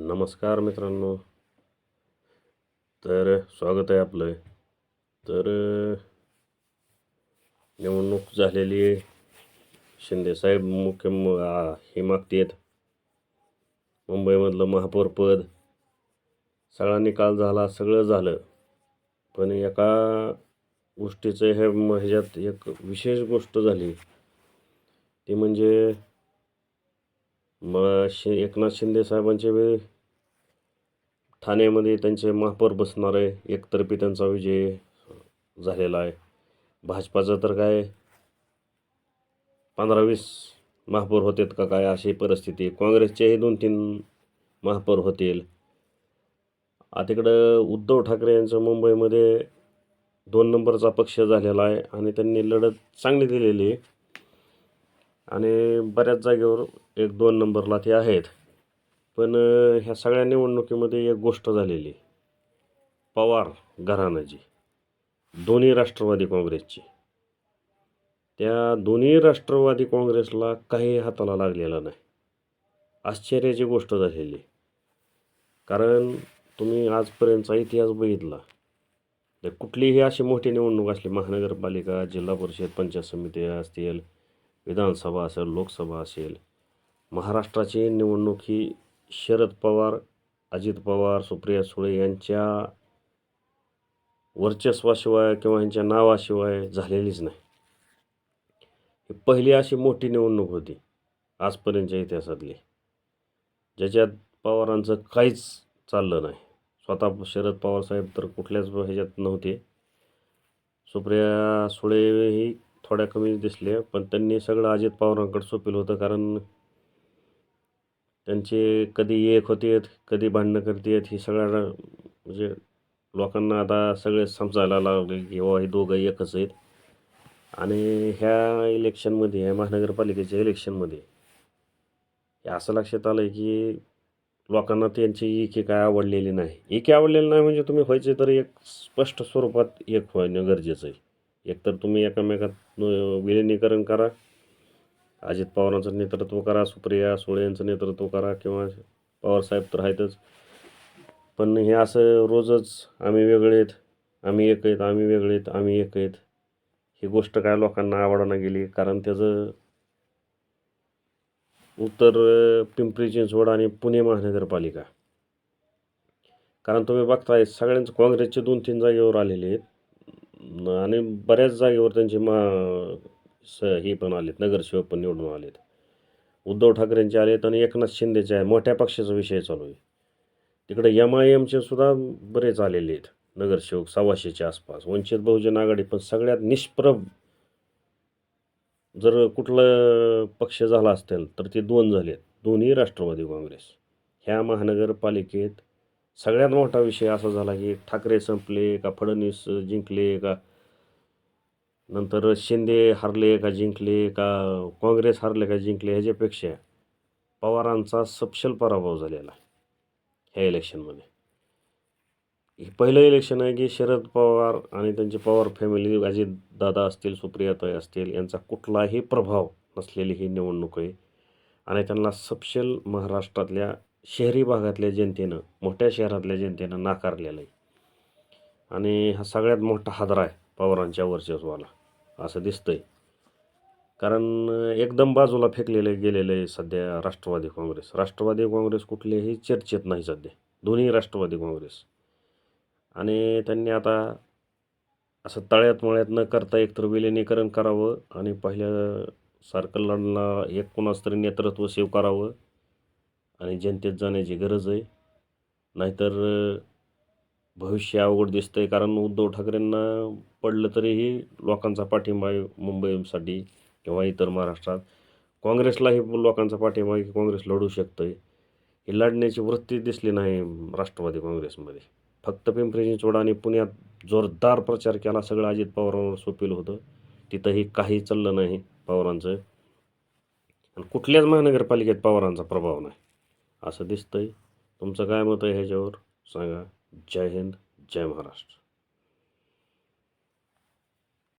नमस्कार मित्रांनो. तर स्वागत आहे आपलं. तर निवडणूक झालेली शिंदेसाहेब मुख्य म- हे मागतेत. मुंबईमधलं महापौरपद सगळा निकाल झाला सगळं झालं. पण एका गोष्टीचं हे ह्याच्यात एक विशेष गोष्ट झाली. ती म्हणजे मग शि एकनाथ शिंदे साहेबांच्या वेळी ठाण्यामध्ये त्यांचे महापौर बसणार आहे. एकतर्फी त्यांचा विजय झालेला आहे. भाजपाचं तर काय पंधरा वीस महापौर होतेत का काय अशी परिस्थिती. काँग्रेसचेही दोन तीन महापौर होतील. आता तिकडं उद्धव ठाकरे यांचं मुंबईमध्ये दोन नंबरचा पक्ष झालेला आहे आणि त्यांनी लढत चांगली दिलेली आहे. आणि बऱ्याच जागेवर एक दोन नंबरला ते आहेत. पण ह्या सगळ्या निवडणुकीमध्ये एक गोष्ट झालेली. पवार घराण्याची. दोन्ही राष्ट्रवादी काँग्रेसची. त्या दोन्ही राष्ट्रवादी काँग्रेसला काही हाताला लागलेला नाही. आश्चर्याची गोष्ट झालेली. कारण तुम्ही आजपर्यंतचा इतिहास बघितला. तर कुठलीही अशी मोठी निवडणूक असली महानगरपालिका जिल्हा परिषद पंचायत समिती असतील विधानसभा असेल लोकसभा असेल महाराष्ट्राची निवडणूक ही शरद पवार अजित पवार सुप्रिया सुळे यांच्या वर्चस्वाशिवाय किंवा यांच्या नावाशिवाय झालेलीच नाही. ही पहिली अशी मोठी निवडणूक होती आजपर्यंतच्या इतिहासातली ज्याच्यात पवारांचं काहीच चाललं नाही. स्वतः शरद पवार साहेब तर कुठल्याच ह्याच्यात नव्हते. सुप्रिया सुळे ही थोड्या कमी दिसले पण त्यांनी सगळं अजित पवारांकडे सोपीलं होतं कारण त्यांचे कधी एक होतेत कधी भांडणं करतेत हे सगळ्या म्हणजे लोकांना आता सगळे समजायला लागले की बाबा हे दोघं एकच आहेत. आणि ह्या इलेक्शनमध्ये ह्या महानगरपालिकेच्या इलेक्शनमध्ये हे असं लक्षात आलं आहे की लोकांना त्यांची एकी काय आवडलेली नाही. एकी आवडलेली नाही म्हणजे तुम्ही व्हायचे तर एक स्पष्ट स्वरूपात एक होणं गरजेचं आहे. एकतर तुम्ही एकमेकात विलिनीकरण करा. अजित पवारांचं नेतृत्व करा सुप्रिया सुळे यांचं नेतृत्व करा किंवा पवारसाहेब तर आहेतच. पण हे असं रोजच आम्ही वेगळे आहेत आम्ही एक आहेत आम्ही वेगळे आहेत आम्ही एक आहेत. ही गोष्ट काय लोकांना आवडना गेली? कारण त्याचं उत्तर पिंपरी चिंचवड आणि पुणे महानगरपालिका. कारण तुम्ही बघताय सगळ्यांचं काँग्रेसचे दोन तीन जागेवर आलेले आहेत. आणि बऱ्याच जागेवर त्यांचे मा स हे पण आलेत नगरसेवक पण निवडून आलेत. उद्धव ठाकरेंचे आलेत आणि एकनाथ शिंदेचे आहे. मोठ्या पक्षाचा विषय चालू आहे. तिकडे एम आय एमचे सुद्धा बरेच आलेले आहेत. नगरसेवक सव्वाशेच्या आसपास. वंचित बहुजन आघाडी पण सगळ्यात निष्प्रभ. जर कुठलं पक्ष झाला असेल तर ते दोन झालेत. दोन्ही राष्ट्रवादी काँग्रेस. ह्या महानगरपालिकेत सगळ्यात मोठा विषय असा झाला की ठाकरे संपले का फडणवीस जिंकले का नंतर शिंदे हरले का जिंकले का काँग्रेस हरले का जिंकले ह्याच्यापेक्षा पवारांचा सपशल पराभव झालेला आहे ह्या इलेक्शनमध्ये. हे पहिलं इलेक्शन आहे की शरद पवार आणि त्यांची पवार फॅमिली अजित दादा असतील सुप्रियाताई असतील यांचा कुठलाही प्रभाव नसलेली ही निवडणूक आहे. आणि त्यांना सपशेल महाराष्ट्रातल्या शहरी भागातल्या जनतेनं मोठ्या शहरातल्या जनतेनं नाकारलेलं आहे. आणि हा सगळ्यात मोठा हादरा आहे पवारांच्या वर्चस्वाला असं दिसतं आहे कारण एकदम बाजूला फेकलेलं गेलेलं आहे सध्या राष्ट्रवादी काँग्रेस. राष्ट्रवादी काँग्रेस कुठलेही चर्चेत नाही सध्या. दोन्ही राष्ट्रवादी काँग्रेस. आणि त्यांनी आता असं तळ्यात मळ्यात न करता एकतर विलिनीकरण करावं आणि पहिल्या सारखं लढला एक कोणाच तरी नेतृत्व सेव करावं आणि जनतेत जाण्याची गरज आहे. नाहीतर भविष्य अवघड दिसतंय कारण उद्धव ठाकरेंना पडलं तरीही लोकांचा पाठिंबा आहे मुंबईसाठी किंवा इतर महाराष्ट्रात. काँग्रेसलाही लोकांचा पाठिंबा आहे की काँग्रेस लढू शकतं आहे ही लढण्याची वृत्ती दिसली नाही राष्ट्रवादी काँग्रेसमध्ये. फक्त पिंपरी चिंचवड पुण्यात जोरदार प्रचार केला सगळं अजित पवारांवर सोपील होतं. तिथंही काही चाललं नाही पवारांचं. आणि कुठल्याच महानगरपालिकेत पवारांचा प्रभाव नाही. असं दिसतंय. तुमचं काय मत आहे ह्याच्यावर? सांगा. जय हिंद जय महाराष्ट्र.